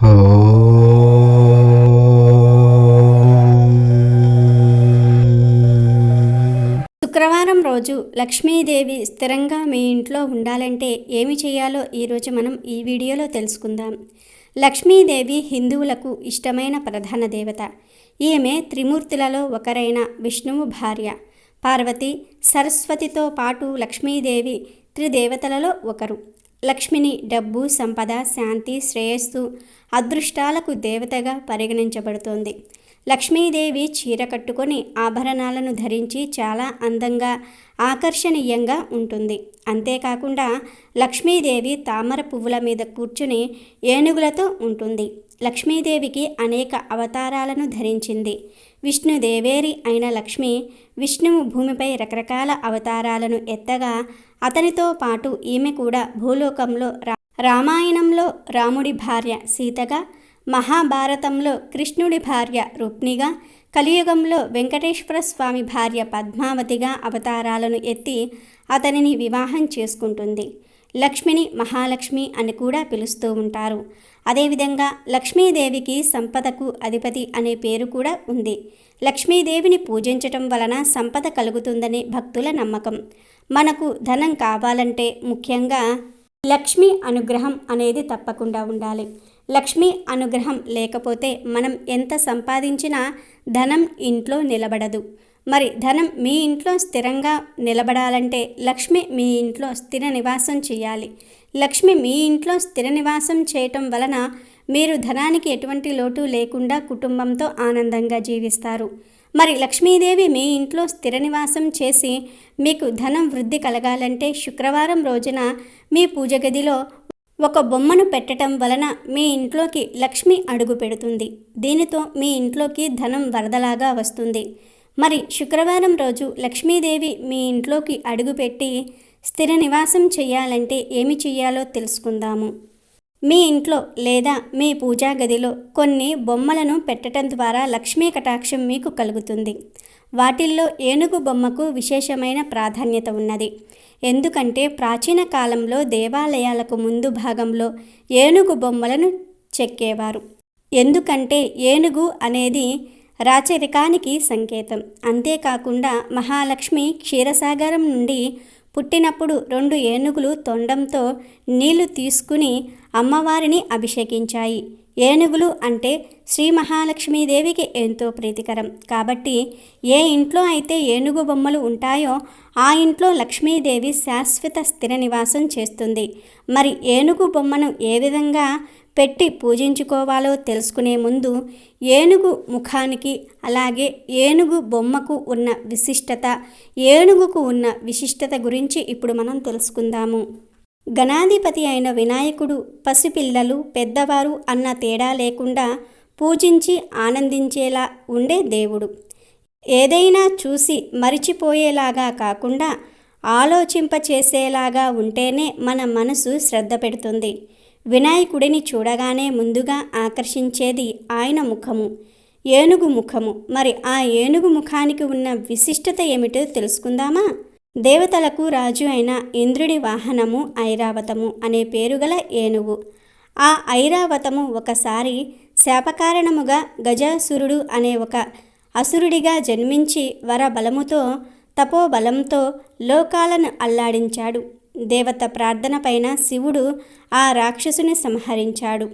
శుక్రవారం రోజు లక్ష్మీదేవి స్థిరంగా మీ ఇంట్లో ఉండాలంటే ఏమి చేయాలో ఈరోజు మనం ఈ వీడియోలో తెలుసుకుందాం. లక్ష్మీదేవి హిందువులకు ఇష్టమైన ప్రధాన దేవత. ఈమె త్రిమూర్తులలో ఒకరైన విష్ణువు భార్య. పార్వతి సరస్వతితో పాటు లక్ష్మీదేవి త్రిదేవతలలో ఒకరు. లక్ష్మిని డబ్బు సంపద శాంతి శ్రేయస్సు అదృష్టాలకు దేవతగా పరిగణించబడుతోంది. లక్ష్మీదేవి చీర కట్టుకొని ఆభరణాలను ధరించి చాలా అందంగా ఆకర్షణీయంగా ఉంటుంది. అంతేకాకుండా లక్ష్మీదేవి తామర పువ్వుల మీద కూర్చుని ఏనుగులతో ఉంటుంది. లక్ష్మీదేవికి అనేక అవతారాలను ధరించింది. విష్ణుదేవేరి అయిన లక్ష్మి విష్ణువు భూమిపై రకరకాల అవతారాలను ఎత్తగా అతనితో పాటు ఈమె కూడా భూలోకంలో రా రామాయణంలో రాముడి భార్య సీతగా మహాభారతంలో కృష్ణుడి భార్య రుక్మిగా కలియుగంలో వెంకటేశ్వర స్వామి భార్య పద్మావతిగా అవతారాలను ఎత్తి అతనిని వివాహం చేసుకుంటుంది. లక్ష్మిని మహాలక్ష్మి అని కూడా పిలుస్తూ ఉంటారు. అదేవిధంగా లక్ష్మీదేవికి సంపదకు అధిపతి అనే పేరు కూడా ఉంది. లక్ష్మీదేవిని పూజించటం వలన సంపద కలుగుతుందని భక్తుల నమ్మకం. మనకు ధనం కావాలంటే ముఖ్యంగా లక్ష్మి అనుగ్రహం అనేది తప్పకుండా ఉండాలి. లక్ష్మి అనుగ్రహం లేకపోతే మనం ఎంత సంపాదించినా ధనం ఇంట్లో నిలబడదు. మరి ధనం మీ ఇంట్లో స్థిరంగా నిలబడాలంటే లక్ష్మి మీ ఇంట్లో స్థిర నివాసం చేయాలి. లక్ష్మి మీ ఇంట్లో స్థిర నివాసం చేయటం వలన మీరు ధనానికి ఎటువంటి లోటు లేకుండా కుటుంబంతో ఆనందంగా జీవిస్తారు. మరి లక్ష్మీదేవి మీ ఇంట్లో స్థిర నివాసం చేసి మీకు ధనం వృద్ధి కలగాలంటే శుక్రవారం రోజున మీ పూజ గదిలో ఒక బొమ్మను పెట్టడం వలన మీ ఇంట్లోకి లక్ష్మి అడుగు పెడుతుంది. దీనితో మీ ఇంట్లోకి ధనం వరదలాగా వస్తుంది. మరి శుక్రవారం రోజు లక్ష్మీదేవి మీ ఇంట్లోకి అడుగుపెట్టి స్థిర నివాసం చేయాలంటే ఏమి చేయాలో తెలుసుకుందాము. మీ ఇంట్లో లేదా మీ పూజా గదిలో కొన్ని బొమ్మలను పెట్టడం ద్వారా లక్ష్మీ కటాక్షం మీకు కలుగుతుంది. వాటిల్లో ఏనుగు బొమ్మకు విశేషమైన ప్రాధాన్యత ఉన్నది. ఎందుకంటే ప్రాచీన కాలంలో దేవాలయాలకు ముందు భాగంలో ఏనుగు బొమ్మలను చెక్కేవారు. ఎందుకంటే ఏనుగు అనేది రాచరికానికి సంకేతం. అంతేకాకుండా మహాలక్ష్మి క్షీరసాగరం నుండి పుట్టినప్పుడు రెండు ఏనుగులు తొండంతో నీళ్ళు తీసుకుని అమ్మవారిని అభిషేకించాయి. ఏనుగులు అంటే శ్రీ మహాలక్ష్మీదేవికి ఎంతో ప్రీతికరం. కాబట్టి ఏ ఇంట్లో అయితే ఏనుగు బొమ్మలు ఉంటాయో ఆ ఇంట్లో లక్ష్మీదేవి శాశ్వత స్థిర నివాసం చేస్తుంది. మరి ఏనుగు బొమ్మను ఏ విధంగా పెట్టి పూజించుకోవాలో తెలుసుకునే ముందు ఏనుగు ముఖానికి అలాగే ఏనుగు బొమ్మకు ఉన్న విశిష్టత ఏనుగుకు ఉన్న విశిష్టత గురించి ఇప్పుడు మనం తెలుసుకుందాము. గణాధిపతి అయిన వినాయకుడు పసిపిల్లలు పెద్దవారు అన్న తేడా లేకుండా పూజించి ఆనందించేలా ఉండే దేవుడు. ఏదైనా చూసి మరిచిపోయేలాగా కాకుండా ఆలోచింపచేసేలాగా ఉంటేనే మన మనసు శ్రద్ధ పెడుతుంది. వినాయకుడిని చూడగానే ముందుగా ఆకర్షించేది ఆయన ముఖము ఏనుగు ముఖము. మరి ఆ ఏనుగు ముఖానికి ఉన్న విశిష్టత ఏమిటో తెలుసుకుందామా? దేవతలకు రాజు అయిన ఇంద్రుడి వాహనము ఐరావతము అనే పేరుగల ఏనుగు. ఆ ఐరావతము ఒకసారి శాపకారణముగా గజాసురుడు అనే ఒక అసురుడిగా జన్మించి వరబలముతో తపోబలంతో లోకాలను అల్లాడించాడు. దేవత ప్రార్థన పైన శివుడు ఆ రాక్షసుని సంహరించాడు.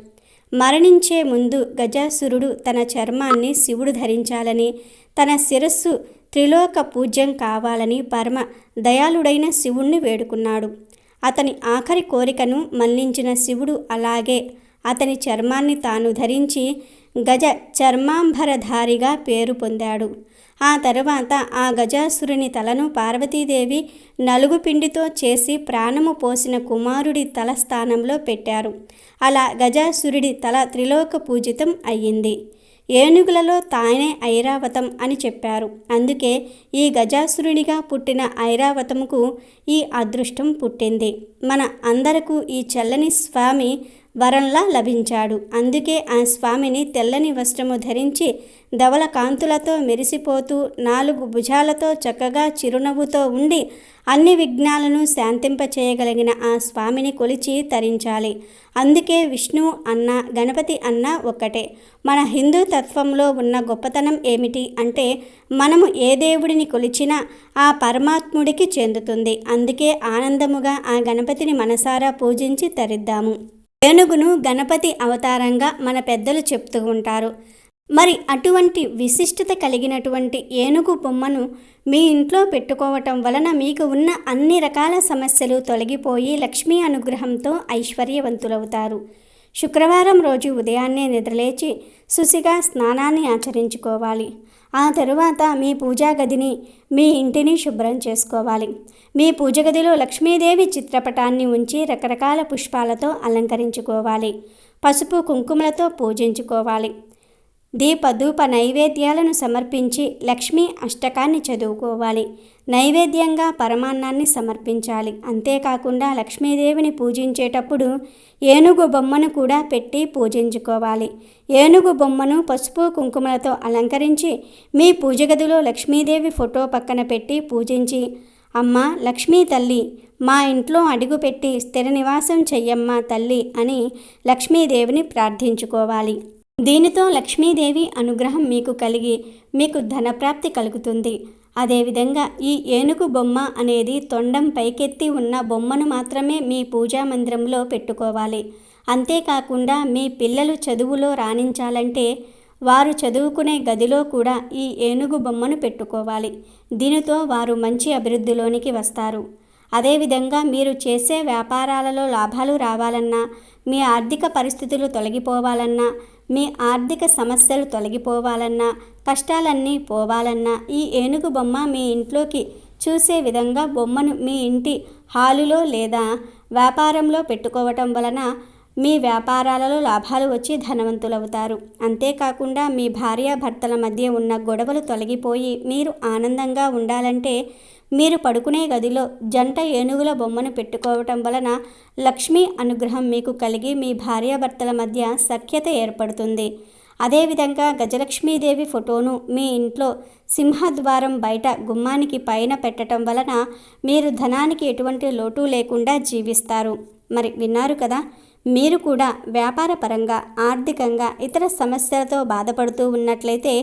మరణించే ముందు గజాసురుడు తన చర్మాన్ని శివుడు ధరించాలని తన శిరస్సు త్రిలోక పూజ్యం కావాలని పరమ దయాళుడైన శివుణ్ణి వేడుకున్నాడు. అతని ఆఖరి కోరికను మన్నించిన శివుడు అలాగే అతని చర్మాన్ని తాను ధరించి గజ చర్మాంబరధారిగా పేరు పొందాడు. ఆ తరువాత ఆ గజాసురుని తలను పార్వతీదేవి నలుగు పిండితో చేసి ప్రాణము పోసిన కుమారుడి తల స్థానంలో పెట్టారు. అలా గజాసురుడి తల త్రిలోక పూజితం అయ్యింది. ఏనుగులలో తానే ఐరావతం అని చెప్పారు. అందుకే ఈ గజాసురునిగా పుట్టిన ఐరావతముకు ఈ అదృష్టం పుట్టింది. మన అందరకు ఈ చల్లని స్వామి వరంలా లభించాడు. అందుకే ఆ స్వామిని తెల్లని వస్త్రము ధరించి ధవల కాంతులతో మెరిసిపోతూ నాలుగు భుజాలతో చక్కగా చిరునవ్వుతో ఉండి అన్ని విఘ్నాలను శాంతింపచేయగలిగిన ఆ స్వామిని కొలిచి తరించాలి. అందుకే విష్ణు అన్న గణపతి అన్న ఒక్కటే. మన హిందూ తత్వంలో ఉన్న గొప్పతనం ఏమిటి అంటే మనము ఏ దేవుడిని కొలిచినా ఆ పరమాత్ముడికి చెందుతుంది. అందుకే ఆనందముగా ఆ గణపతిని మనసారా పూజించి తరిద్దాము. ఏనుగును గణపతి అవతారంగా మన పెద్దలు చెప్తూ ఉంటారు. మరి అటువంటి విశిష్టత కలిగినటువంటి ఏనుగు బొమ్మను మీ ఇంట్లో పెట్టుకోవటం వలన మీకు ఉన్న అన్ని రకాల సమస్యలు తొలగిపోయి లక్ష్మీ అనుగ్రహంతో ఐశ్వర్యవంతులవుతారు. శుక్రవారం రోజు ఉదయాన్నే నిద్రలేచి శుసిగా స్నానాన్ని ఆచరించుకోవాలి. ఆ తరువాత మీ పూజా గదిని మీ ఇంటిని శుభ్రం చేసుకోవాలి. మీ పూజ గదిలో లక్ష్మీదేవి చిత్రపటాన్ని ఉంచి రకరకాల పుష్పాలతో అలంకరించుకోవాలి. పసుపు కుంకుమలతో పూజించుకోవాలి. దీపధూప నైవేద్యాలను సమర్పించి లక్ష్మీ అష్టకాన్ని చదువుకోవాలి. నైవేద్యంగా పరమాన్నాన్ని సమర్పించాలి. అంతేకాకుండా లక్ష్మీదేవిని పూజించేటప్పుడు ఏనుగు బొమ్మను కూడా పెట్టి పూజించుకోవాలి. ఏనుగు బొమ్మను పసుపు కుంకుమలతో అలంకరించి మీ పూజ గదిలో లక్ష్మీదేవి ఫోటో పక్కన పెట్టి పూజించి అమ్మ లక్ష్మీ తల్లి మా ఇంట్లో అడుగుపెట్టి స్థిర నివాసం చెయ్యమ్మా తల్లి అని లక్ష్మీదేవిని ప్రార్థించుకోవాలి. దీనితో లక్ష్మీదేవి అనుగ్రహం మీకు కలిగి మీకు ధనప్రాప్తి కలుగుతుంది. అదేవిధంగా ఈ ఏనుగు బొమ్మ అనేది తొండం పైకెత్తి ఉన్న బొమ్మను మాత్రమే మీ పూజా మందిరంలో పెట్టుకోవాలి. అంతేకాకుండా మీ పిల్లలు చదువులో రాణించాలంటే వారు చదువుకునే గదిలో కూడా ఈ ఏనుగు బొమ్మను పెట్టుకోవాలి. దీనితో వారు మంచి అభివృద్ధిలోనికి వస్తారు. అదేవిధంగా మీరు చేసే వ్యాపారాలలో లాభాలు రావాలన్నా మీ ఆర్థిక పరిస్థితులు తొలగిపోవాలన్నా మీ ఆర్థిక సమస్యలు తొలగిపోవాలన్నా కష్టాలన్నీ పోవాలన్నా ఈ ఏనుగు బొమ్మ మీ ఇంట్లోకి చూసే విధంగా బొమ్మను మీ ఇంటి హాలులో లేదా వ్యాపారంలో పెట్టుకోవటం వలన మీ వ్యాపారాలలో లాభాలు వచ్చి ధనవంతులవుతారు. అంతేకాకుండా మీ భార్యాభర్తల మధ్య ఉన్న గొడవలు తొలగిపోయి మీరు ఆనందంగా ఉండాలంటే మీరు పడుకునే గదిలో జంట ఏనుగుల బొమ్మను పెట్టుకోవటం వలన లక్ష్మీ అనుగ్రహం మీకు కలిగి మీ భార్యాభర్తల మధ్య సఖ్యత ఏర్పడుతుంది. అదేవిధంగా గజలక్ష్మీదేవి ఫోటోను మీ ఇంట్లో సింహద్వారం బయట గుమ్మానికి పైన పెట్టడం వలన మీరు ధనానికి ఎటువంటి లోటు లేకుండా జీవిస్తారు. మరి విన్నారు కదా? మీరు కూడా వ్యాపార పరంగా ఆర్థికంగా ఇతర సమస్యలతో బాధపడుతూ ఉన్నట్లయితే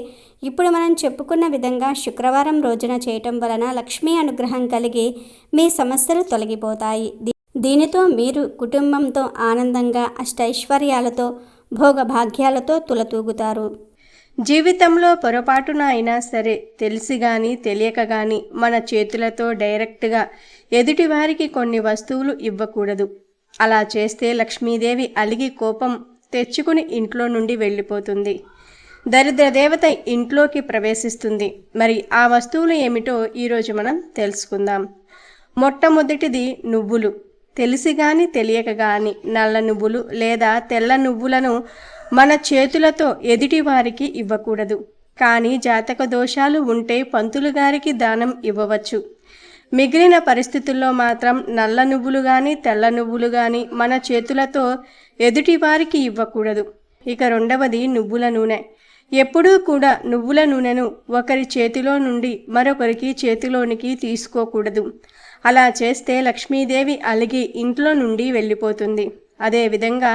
ఇప్పుడు మనం చెప్పుకున్న విధంగా శుక్రవారం రోజున చేయటం వలన లక్ష్మీ అనుగ్రహం కలిగి మీ సమస్యలు తొలగిపోతాయి. దీనితో మీరు కుటుంబంతో ఆనందంగా అష్టైశ్వర్యాలతో భోగభాగ్యాలతో తులతూగుతారు. జీవితంలో పొరపాటున అయినా సరే తెలిసి గాని తెలియక గాని మన చేతులతో డైరెక్ట్గా ఎదుటివారికి కొన్ని వస్తువులు ఇవ్వకూడదు. అలా చేస్తే లక్ష్మీదేవి అలిగి కోపం తెచ్చుకుని ఇంట్లో నుండి వెళ్ళిపోతుంది. దరిద్ర దేవత ఇంట్లోకి ప్రవేశిస్తుంది. మరి ఆ వస్తువులు ఏమిటో ఈరోజు మనం తెలుసుకుందాం. మొట్టమొదటిది నువ్వులు. తెలిసి కానీ తెలియక గాని నల్ల నువ్వులు లేదా తెల్ల నువ్వులను మన చేతులతో ఎదుటి వారికి ఇవ్వకూడదు. కానీ జాతక దోషాలు ఉంటే పంతులు గారికి దానం ఇవ్వవచ్చు. మిగిలిన పరిస్థితుల్లో మాత్రం నల్ల నువ్వులు కానీ తెల్ల నువ్వులు కానీ మన చేతులతో ఎదుటివారికి ఇవ్వకూడదు. ఇక రెండవది నువ్వుల నూనె. ఎప్పుడూ కూడా నువ్వుల నూనెను ఒకరి చేతిలో నుండి మరొకరికి చేతిలోనికి తీసుకోకూడదు. అలా చేస్తే లక్ష్మీదేవి అలిగి ఇంట్లో నుండి వెళ్ళిపోతుంది. అదేవిధంగా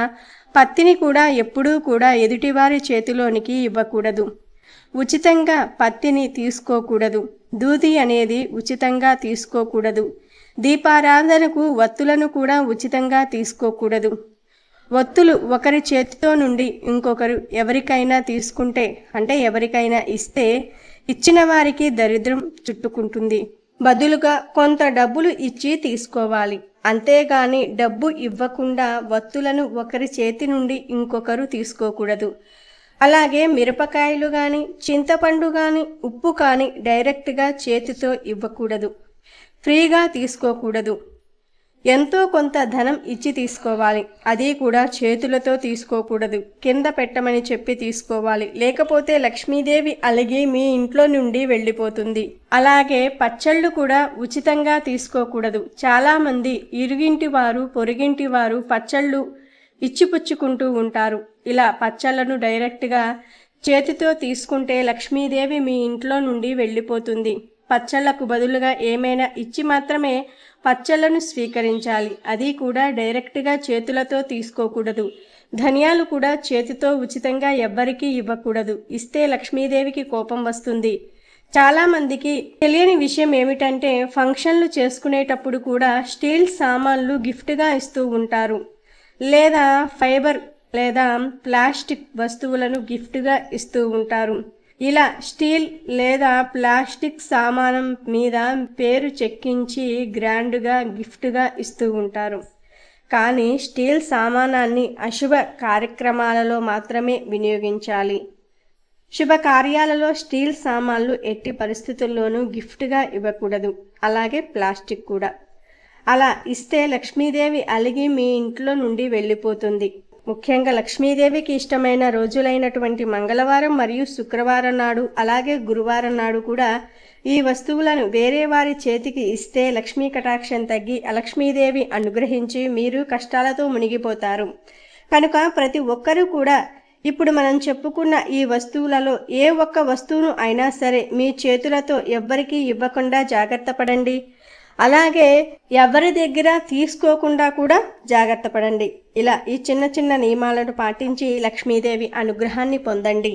పత్తిని కూడా ఎప్పుడూ కూడా ఎదుటివారి చేతిలోనికి ఇవ్వకూడదు. ఉచితంగా పత్తిని తీసుకోకూడదు. దూది అనేది ఉచితంగా తీసుకోకూడదు. దీపారాధనకు వత్తులను కూడా ఉచితంగా తీసుకోకూడదు. ఒత్తులు ఒకరి చేతితో నుండి ఇంకొకరు ఎవరికైనా తీసుకుంటే అంటే ఎవరికైనా ఇస్తే ఇచ్చిన వారికి దరిద్రం చుట్టుకుంటుంది. బదులుగా కొంత డబ్బులు ఇచ్చి తీసుకోవాలి. అంతేగాని డబ్బు ఇవ్వకుండా వత్తులను ఒకరి చేతి నుండి ఇంకొకరు తీసుకోకూడదు. అలాగే మిరపకాయలు కానీ చింతపండు కానీ ఉప్పు కానీ డైరెక్ట్గా చేతితో ఇవ్వకూడదు. ఫ్రీగా తీసుకోకూడదు. ఎంతో కొంత ధనం ఇచ్చి తీసుకోవాలి. అది కూడా చేతులతో తీసుకోకూడదు. కింద పెట్టమని చెప్పి తీసుకోవాలి. లేకపోతే లక్ష్మీదేవి అలిగి మీ ఇంట్లో నుండి వెళ్ళిపోతుంది. అలాగే పచ్చళ్ళు కూడా ఉచితంగా తీసుకోకూడదు. చాలామంది ఇరుగింటి వారు పొరుగింటి వారు పచ్చళ్ళు ఇచ్చిపుచ్చుకుంటూ ఉంటారు. ఇలా పచ్చళ్ళను డైరెక్ట్గా చేతితో తీసుకుంటే లక్ష్మీదేవి మీ ఇంట్లో నుండి వెళ్ళిపోతుంది. పచ్చళ్ళకు బదులుగా ఏమైనా ఇచ్చి మాత్రమే పచ్చళ్ళను స్వీకరించాలి. అది కూడా డైరెక్ట్గా చేతులతో తీసుకోకూడదు. ధనియాలు కూడా చేతితో ఉచితంగా ఎవ్వరికీ ఇవ్వకూడదు. ఇస్తే లక్ష్మీదేవికి కోపం వస్తుంది. చాలామందికి తెలియని విషయం ఏమిటంటే ఫంక్షన్లు చేసుకునేటప్పుడు కూడా స్టీల్ సామాన్లు గిఫ్ట్గా ఇస్తూ ఉంటారు. లేదా ఫైబర్ లేదా ప్లాస్టిక్ వస్తువులను గిఫ్ట్గా ఇస్తూ ఉంటారు. ఇలా స్టీల్ లేదా ప్లాస్టిక్ సామానం మీద పేరు చెక్కించి గ్రాండ్గా గిఫ్ట్గా ఇస్తూ ఉంటారు. కానీ స్టీల్ సామానాన్ని అశుభ కార్యక్రమాలలో మాత్రమే వినియోగించాలి. శుభ కార్యాలలో స్టీల్ సామాన్లు ఎట్టి పరిస్థితుల్లోనూ గిఫ్ట్గా ఇవ్వకూడదు. అలాగే ప్లాస్టిక్ కూడా. అలా ఇస్తే లక్ష్మీదేవి అలిగి మీ ఇంట్లో నుండి వెళ్ళిపోతుంది. ముఖ్యంగా లక్ష్మీదేవికి ఇష్టమైన రోజులైనటువంటి మంగళవారం మరియు శుక్రవారం నాడు అలాగే గురువారం నాడు కూడా ఈ వస్తువులను వేరే వారి చేతికి ఇస్తే లక్ష్మీ కటాక్షం తగ్గి లక్ష్మీదేవి అనుగ్రహించి మీరు కష్టాలతో మునిగిపోతారు. కనుక ప్రతి ఒక్కరూ కూడా ఇప్పుడు మనం చెప్పుకున్న ఈ వస్తువులలో ఏ ఒక్క వస్తువును అయినా సరే మీ చేతులతో ఎవ్వరికీ ఇవ్వకుండా జాగ్రత్త పడండి. అలాగే ఎవరి దగ్గర తీసుకోకుండా కూడా జాగ్రత్త పడండి. ఇలా ఈ చిన్న చిన్న నియమాలను పాటించి లక్ష్మీదేవి అనుగ్రహాన్ని పొందండి.